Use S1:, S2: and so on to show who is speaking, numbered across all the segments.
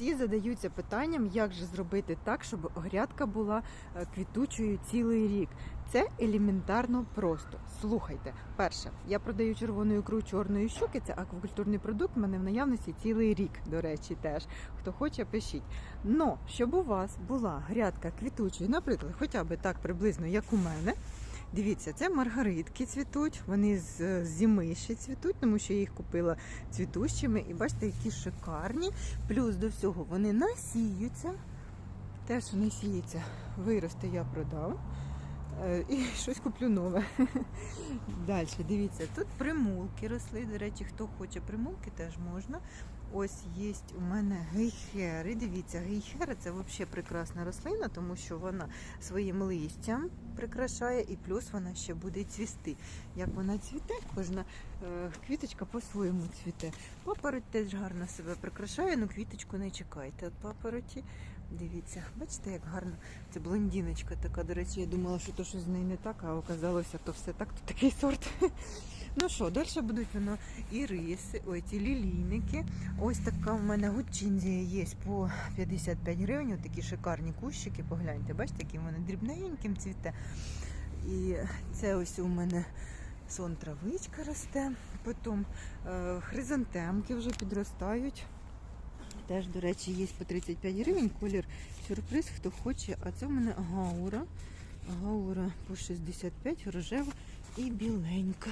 S1: Всі задаються питанням, як же зробити так, щоб грядка була е, квітучою цілий рік. Це елементарно просто. Слухайте, перше, я продаю червону ікру чорної щуки. Це аквакультурний продукт. в мене в наявності цілий рік. До речі, теж хто хоче, пишіть. Но щоб у вас була грядка квітучою, наприклад, хоча б так приблизно, як у мене. Дивіться, це маргаритки цвітуть, вони з зими ще цвітуть, тому що я їх купила цвітущими. І бачите, які шикарні. Плюс до всього вони насіються. Те, що насіється, виросте, я продам. Е, І щось куплю нове. Далі, дивіться, тут примулки росли. До речі, хто хоче примулки, теж можна. Ось є у мене гейхери. Дивіться, гейхера це взагалі прекрасна рослина, тому що вона своїм листям прикрашає і плюс вона ще буде цвісти. Як вона цвіте, кожна е, квіточка по-своєму цвіте. Папороть теж гарно себе прикрашає, але квіточку не чекайте. От папороті, дивіться, бачите, як гарно. Це блондиночка така. До речі, я думала, що то щось з нею не так, а оказалося, то все так, то такий сорт. Ну що, далі будуть воно і риси, ой, ці лілійники. Ось така в мене гудчинзія є по 55 гривень. Ось такі шикарні кущики. Погляньте, бачите, які вони дрібненьким цвіте. І це ось у мене сон травичка росте. Потім е, хризантемки вже підростають. Теж, до речі, є по 35 гривень. Колір сюрприз, хто хоче. А це в мене гаура. Гаура по 65, рожева і біленька.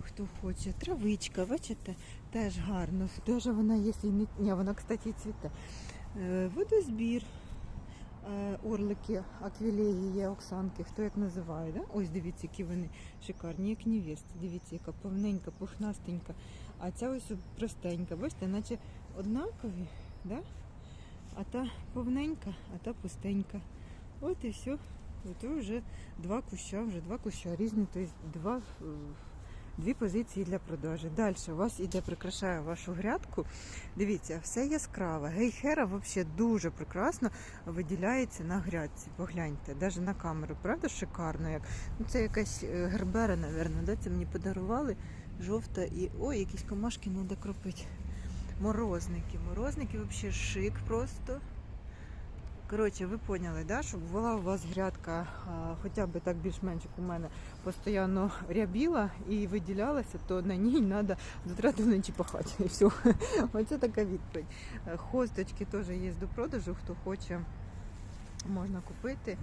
S1: Хто хоче. Травичка, бачите, теж гарно. Даже вона, якщо не. Ні, вона, кстати, цвіте. Е, Водозбір. Е, Орлики, аквілеї є, оксанки, хто як називає. Да? Ось дивіться, які вони шикарні, як невеста. Дивіться, яка повненька, пухнастенька. А ця ось простенька, бачите, наче однакові, да? а та повненька, а та пустенька. От і все. Це вже два куща, вже два куща різні, тобто два, е, дві позиції для продажу. Далі у вас іде, прикрашає вашу грядку. Дивіться, все яскраве. Гейхера взагалі дуже прекрасно виділяється на грядці. Погляньте, навіть на камеру, правда, шикарно. Як. Ну, це якась е, гербера, мабуть, да? це мені подарували. Жовта і. Ой, якісь комашки треба кропити. Морозники. Морозники взагалі шик просто. Коротше, ви поняли, да? щоб була у вас грядка а, хоча б так більш-менш як у мене постійно рябіла і виділялася, то на ній треба затрати вночі пахати. І все. Оце така відповідь. Е, Хосточки теж є до продажу, хто хоче, можна купити.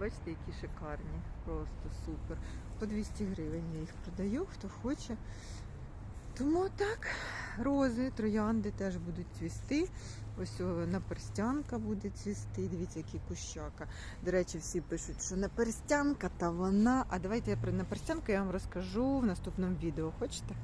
S1: Бачите, які шикарні, просто супер. По 200 гривень я їх продаю, хто хоче. Тому так, рози, троянди теж будуть цвісти. Ось наперстянка буде цвісти. Дивіться, які кущака. До речі, всі пишуть, що наперстянка та вона. А давайте я про наперстянку я вам розкажу в наступному відео. Хочете?